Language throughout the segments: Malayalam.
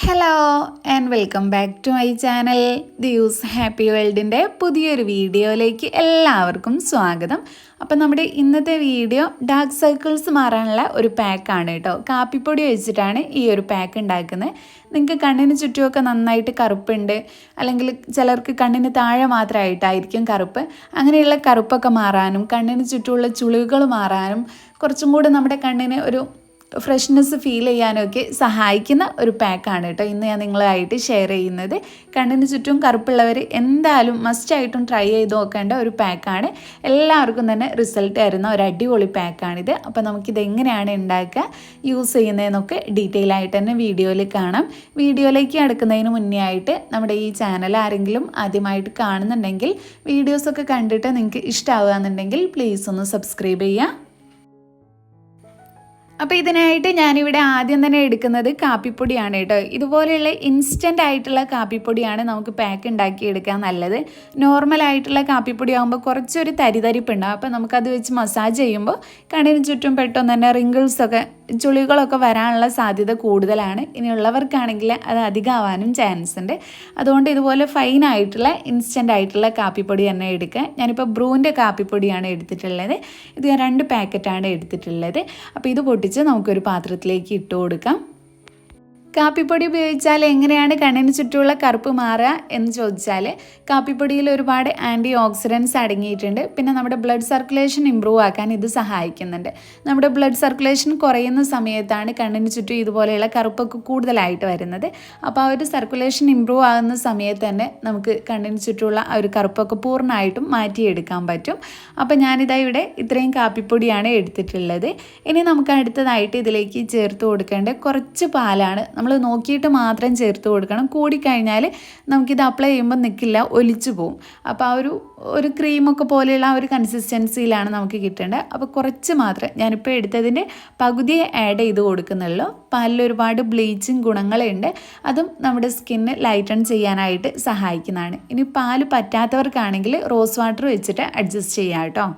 Hello and welcome back to my channel use happy വേൾഡിന്റെ പുതിയൊരു വീഡിയോയിലേക്ക് എല്ലാവർക്കും സ്വാഗതം. അപ്പം നമ്മുടെ ഇന്നത്തെ വീഡിയോ ഡാർക്ക് സർക്കിൾസ് മാറാനുള്ള ഒരു പാക്കാണ് കേട്ടോ. കാപ്പിപ്പൊടി വെച്ചിട്ടാണ് ഈ ഒരു പാക്ക് ഉണ്ടാക്കുന്നത്. നിങ്ങൾക്ക് കണ്ണിന് ചുറ്റുമൊക്കെ നന്നായിട്ട് കറുപ്പുണ്ട്. അല്ലെങ്കിൽ ചിലർക്ക് കണ്ണിന് താഴെ മാത്രമായിട്ടായിരിക്കും കറുപ്പ്. അങ്ങനെയുള്ള കറുപ്പൊക്കെ മാറാനും കണ്ണിന് ചുറ്റുമുള്ള ചുളിവുകൾ മാറാനും കുറച്ചും കൂടെ നമ്മുടെ കണ്ണിന് ഒരു ഫ്രഷ്നെസ് ഫീൽ ചെയ്യാനൊക്കെ സഹായിക്കുന്ന ഒരു പാക്കാണ് കേട്ടോ ഇന്ന് ഞാൻ നിങ്ങളായിട്ട് ഷെയർ ചെയ്യുന്നത്. കണ്ണിന് ചുറ്റും കറുപ്പുള്ളവർ എന്തായാലും മസ്റ്റ് മസ്റ്റായിട്ടും ട്രൈ ചെയ്ത് നോക്കേണ്ട ഒരു പാക്കാണ് എല്ലാവർക്കും തന്നെ റിസൾട്ട് തരുന്ന ഒരു അടിപൊളി പാക്കാണിത് അപ്പോൾ നമുക്കിത് എങ്ങനെയാണ് ഉണ്ടാക്കുക യൂസ് ചെയ്യുന്നതെന്നൊക്കെ ഡീറ്റെയിൽ ആയിട്ട് തന്നെ വീഡിയോയിൽ കാണാം. വീഡിയോയിലേക്ക് അടുക്കുന്നതിന് മുന്നേ ആയിട്ട് നമ്മുടെ ഈ ചാനൽ ആരെങ്കിലും ആദ്യമായിട്ട് കാണുന്നുണ്ടെങ്കിൽ വീഡിയോസൊക്കെ കണ്ടിട്ട് നിങ്ങൾക്ക് ഇഷ്ടമാകുകയെന്നുണ്ടെങ്കിൽ പ്ലീസ് ഒന്ന് സബ്സ്ക്രൈബ് ചെയ്യുക. അപ്പോൾ ഇതിനായിട്ട് ഞാനിവിടെ ആദ്യം തന്നെ എടുക്കുന്നത് കാപ്പിപ്പൊടിയാണ് കേട്ടോ. ഇതുപോലെയുള്ള ഇൻസ്റ്റന്റ് ആയിട്ടുള്ള കാപ്പിപ്പൊടിയാണ് നമുക്ക് പാക്ക് ഉണ്ടാക്കി എടുക്കാൻ നല്ലത് നോർമലായിട്ടുള്ള കാപ്പിപ്പൊടി ആകുമ്പോൾ കുറച്ചൊരു തരിതരിപ്പുണ്ടാകും അപ്പോൾ നമുക്കത് വെച്ച് മസാജ് ചെയ്യുമ്പോൾ കണ്ണിന് ചുറ്റും പെട്ടെന്ന് തന്നെ റിങ്കിൾസൊക്കെ ചുളികളൊക്കെ വരാനുള്ള സാധ്യത കൂടുതലാണ്. ഇനിയുള്ളവർക്കാണെങ്കിൽ അത് അധികമാവാനും ചാൻസ് ഉണ്ട്. അതുകൊണ്ട് ഇതുപോലെ ഫൈൻ ആയിട്ടുള്ള ഇൻസ്റ്റന്റ് ആയിട്ടുള്ള കാപ്പിപ്പൊടി തന്നെ എടുക്കുക. ഞാനിപ്പോൾ ബ്രൂവിന്റെ കാപ്പിപ്പൊടിയാണ് എടുത്തിട്ടുള്ളത്. ഇത് ഞാൻ രണ്ട് പാക്കറ്റാണ് എടുത്തിട്ടുള്ളത്. അപ്പോൾ ഇത് പൊട്ടിച്ച് നമുക്കൊരു പാത്രത്തിലേക്ക് ഇട്ട് കൊടുക്കാം. കാപ്പിപ്പൊടി ഉപയോഗിച്ചാൽ എങ്ങനെയാണ് കണ്ണിന് ചുറ്റുമുള്ള കറുപ്പ് മാറുക എന്ന് ചോദിച്ചാൽ കാപ്പിപ്പൊടിയിൽ ഒരുപാട് ആന്റി ഓക്സിഡൻസ് അടങ്ങിയിട്ടുണ്ട്. പിന്നെ നമ്മുടെ ബ്ലഡ് സർക്കുലേഷൻ ഇമ്പ്രൂവ് ആക്കാൻ ഇത് സഹായിക്കുന്നുണ്ട്. നമ്മുടെ ബ്ലഡ് സർക്കുലേഷൻ കുറയുന്ന സമയത്താണ് കണ്ണിന് ചുറ്റും ഇതുപോലെയുള്ള കറുപ്പൊക്കെ കൂടുതലായിട്ട് വരുന്നത്. അപ്പോൾ ആ ഒരു സർക്കുലേഷൻ ഇമ്പ്രൂവ് ആകുന്ന സമയത്ത് തന്നെ നമുക്ക് കണ്ണിന് ചുറ്റുമുള്ള ആ ഒരു കറുപ്പൊക്കെ പൂർണമായിട്ടും മാറ്റിയെടുക്കാൻ പറ്റും. അപ്പോൾ ഞാനിതാ ഇവിടെ ഇത്രയും കാപ്പിപ്പൊടിയാണ് എടുത്തിട്ടുള്ളത്. ഇനി നമുക്ക് അടുത്തതായിട്ട് ഇതിലേക്ക് ചേർത്ത് കൊടുക്കേണ്ട കുറച്ച് പാലാണ് നമ്മൾ നോക്കിയിട്ട് മാത്രം ചേർത്ത് കൊടുക്കണം. കൂടിക്കഴിഞ്ഞാൽ നമുക്കിത് അപ്ലൈ ചെയ്യുമ്പോൾ നിൽക്കില്ല ഒലിച്ചു പോവും. അപ്പോൾ ആ ഒരു ഒരു ക്രീമൊക്കെ പോലെയുള്ള ആ ഒരു കൺസിസ്റ്റൻസിയിലാണ് നമുക്ക് കിട്ടേണ്ടത്. അപ്പോൾ കുറച്ച് മാത്രം ഞാനിപ്പോൾ എടുത്തതിന്റെ പകുതിയെ ആഡ് ചെയ്ത് കൊടുക്കുന്നുള്ളൂ. പാലിൽ ഒരുപാട് ബ്ലീച്ചിങ് ഗുണങ്ങളുണ്ട്. അതും നമ്മുടെ സ്കിന്ന് ലൈറ്റൺ ചെയ്യാനായിട്ട് സഹായിക്കുന്നതാണ്. ഇനി പാൽ പറ്റാത്തവർക്കാണെങ്കിൽ റോസ് വാട്ടർ വെച്ചിട്ട് അഡ്ജസ്റ്റ് ചെയ്യാം കേട്ടോ.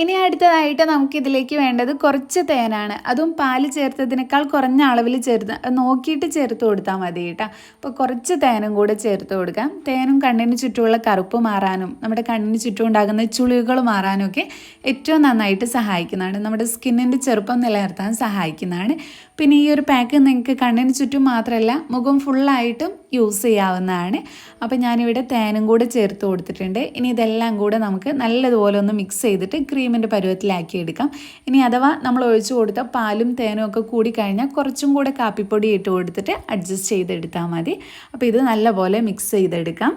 ഇനി അടുത്തതായിട്ട് നമുക്ക് ഇതിലേക്ക് വേണ്ടത് കുറച്ച് തേനാണ്. അതും പാൽ ചേർത്തതിനേക്കാൾ കുറഞ്ഞ അളവിൽ ചേർത്ത് നോക്കിയിട്ട് ചേർത്ത് കൊടുത്താൽ മതി കേട്ടോ. അപ്പോൾ കുറച്ച് തേനും കൂടെ ചേർത്ത് കൊടുക്കാം. തേനും കണ്ണിന് ചുറ്റുമുള്ള കറുപ്പ് മാറാനും നമ്മുടെ കണ്ണിന് ചുറ്റും ഉണ്ടാകുന്ന ചുളിവുകൾ മാറാനും ഒക്കെ ഏറ്റവും നന്നായിട്ട് സഹായിക്കുന്നതാണ്. നമ്മുടെ സ്കിന്നിന്റെ ചെറുപ്പം നിലനിർത്താൻ സഹായിക്കുന്നതാണ്. പിന്നെ ഈ ഒരു പാക്ക് നിങ്ങൾക്ക് കണ്ണിന് ചുറ്റും മാത്രമല്ല മുഖം ഫുള്ളായിട്ടും യൂസ് ചെയ്യാവുന്നതാണ്. അപ്പോൾ ഞാനിവിടെ തേനും കൂടെ ചേർത്ത് കൊടുത്തിട്ടുണ്ട്. ഇനി ഇതെല്ലാം കൂടെ നമുക്ക് നല്ലതുപോലെ ഒന്ന് മിക്സ് ചെയ്തിട്ട് ക്രീമിന്റെ പരുവത്തിലാക്കി എടുക്കാം. ഇനി അഥവാ നമ്മൾ ഒഴിച്ചു കൊടുത്ത പാലും തേനും ഒക്കെ കൂടി കഴിഞ്ഞാൽ കുറച്ചും കൂടെ കാപ്പിപ്പൊടി ഇട്ട് കൊടുത്തിട്ട് അഡ്ജസ്റ്റ് ചെയ്തെടുത്താൽ മതി. അപ്പോൾ ഇത് നല്ലപോലെ മിക്സ് ചെയ്തെടുക്കാം.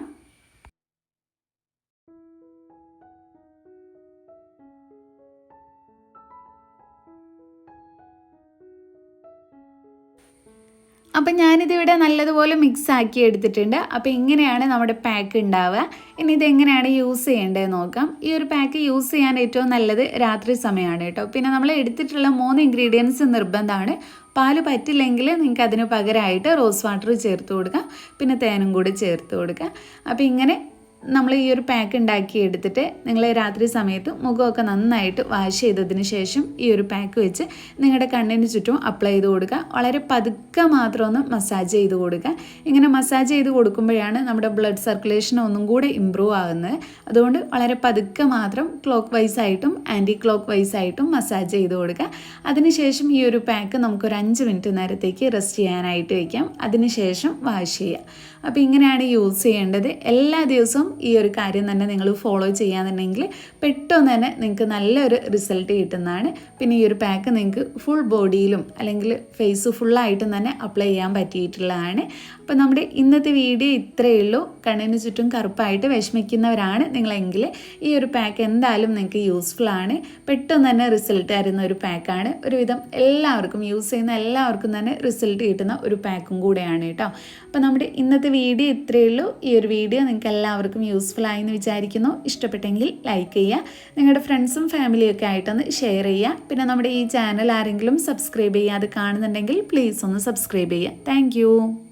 അപ്പം ഞാനിതിവിടെ നല്ലതുപോലെ മിക്സ് ആക്കി എടുത്തിട്ടുണ്ട്. അപ്പോൾ ഇങ്ങനെയാണ് നമ്മുടെ പാക്ക് ഉണ്ടാവുക. ഇനി ഇതെങ്ങനെയാണ് യൂസ് ചെയ്യേണ്ടത് നോക്കാം. ഈ ഒരു പാക്ക് യൂസ് ചെയ്യാൻ ഏറ്റവും നല്ലത് രാത്രി സമയമാണ് കേട്ടോ. പിന്നെ നമ്മൾ എടുത്തിട്ടുള്ള മൂന്ന് ഇൻഗ്രീഡിയൻസ് നിർബന്ധമാണ്. പാൽ പറ്റില്ലെങ്കിൽ നിങ്ങൾക്ക് അതിന് പകരമായിട്ട് റോസ് വാട്ടർ ചേർത്ത് കൊടുക്കാം. പിന്നെ തേനും കൂടി ചേർത്ത് കൊടുക്കാം. അപ്പോൾ ഇങ്ങനെ നമ്മൾ ഈ ഒരു പാക്ക് ഉണ്ടാക്കി എടുത്തിട്ട് നിങ്ങൾ രാത്രി സമയത്ത് മുഖമൊക്കെ നന്നായിട്ട് വാഷ് ചെയ്തതിന് ശേഷം ഈ ഒരു പാക്ക് വെച്ച് നിങ്ങളുടെ കണ്ണിന് ചുറ്റും അപ്ലൈ ചെയ്ത് കൊടുക്കുക. വളരെ പതുക്കെ മാത്രം ഒന്ന് മസാജ് ചെയ്ത് കൊടുക്കുക. ഇങ്ങനെ മസാജ് ചെയ്ത് കൊടുക്കുമ്പോഴാണ് നമ്മുടെ ബ്ലഡ് സർക്കുലേഷൻ ഒന്നും കൂടെ ഇമ്പ്രൂവ് ആകുന്നത്. അതുകൊണ്ട് വളരെ പതുക്കെ മാത്രം ക്ലോക്ക് വൈസ് ആയിട്ടും ആന്റി ക്ലോക്ക് വൈസ് ആയിട്ടും മസാജ് ചെയ്ത് കൊടുക്കുക. അതിനുശേഷം ഈ ഒരു പാക്ക് നമുക്കൊരു അഞ്ച് മിനിറ്റ് നേരത്തേക്ക് റെസ്റ്റ് ചെയ്യാനായിട്ട് വയ്ക്കാം അതിനുശേഷം വാഷ് ചെയ്യുക. അപ്പോൾ ഇങ്ങനെയാണ് യൂസ് ചെയ്യേണ്ടത്. എല്ലാ ദിവസവും ഈ ഒരു കാര്യം തന്നെ നിങ്ങൾ ഫോളോ ചെയ്യാന്നുണ്ടെങ്കിൽ പെട്ടെന്ന് തന്നെ നിങ്ങൾക്ക് നല്ലൊരു റിസൾട്ട് കിട്ടുന്നതാണ്. പിന്നെ ഈ ഒരു പാക്ക് നിങ്ങൾക്ക് ഫുൾ ബോഡിയിലും അല്ലെങ്കിൽ ഫേസ് ഫുള്ളായിട്ടും തന്നെ അപ്ലൈ ചെയ്യാൻ പറ്റിയിട്ടുള്ളതാണ്. അപ്പോൾ നമ്മുടെ ഇന്നത്തെ വീഡിയോ ഇത്രയേ ഉള്ളൂ. കണ്ണിന് ചുറ്റും കറുപ്പായിട്ട് വിഷമിക്കുന്നവരാണ് നിങ്ങളെങ്കിൽ ഈ ഒരു പാക്ക് എന്തായാലും നിങ്ങൾക്ക് യൂസ്ഫുൾ ആണ്. പെട്ടെന്ന് തന്നെ റിസൾട്ട് തരുന്ന ഒരു പാക്കാണ് ഒരുവിധം എല്ലാവർക്കും യൂസ് ചെയ്യുന്ന എല്ലാവർക്കും തന്നെ റിസൾട്ട് കിട്ടുന്ന ഒരു പാക്കും കൂടെയാണ് കേട്ടോ. അപ്പോൾ നമ്മുടെ ഇന്നത്തെ വീഡിയോ ഇത്രയേ ഉള്ളൂ. ഈ ഒരു വീഡിയോ നിങ്ങൾക്ക് എല്ലാവർക്കും യൂസ്ഫുൾ ആയെന്ന് വിചാരിക്കുന്നു. ഇഷ്ടപ്പെട്ടെങ്കിൽ ലൈക്ക് ചെയ്യുക. നിങ്ങളുടെ ഫ്രണ്ട്സും ഫാമിലിയും ഒക്കെ ആയിട്ടൊന്ന് ഷെയർ ചെയ്യുക. പിന്നെ നമ്മുടെ ഈ ചാനൽ ആരെങ്കിലും സബ്സ്ക്രൈബ് ചെയ്യാതെ കാണുന്നുണ്ടെങ്കിൽ പ്ലീസ് ഒന്ന് സബ്സ്ക്രൈബ് ചെയ്യുക. താങ്ക്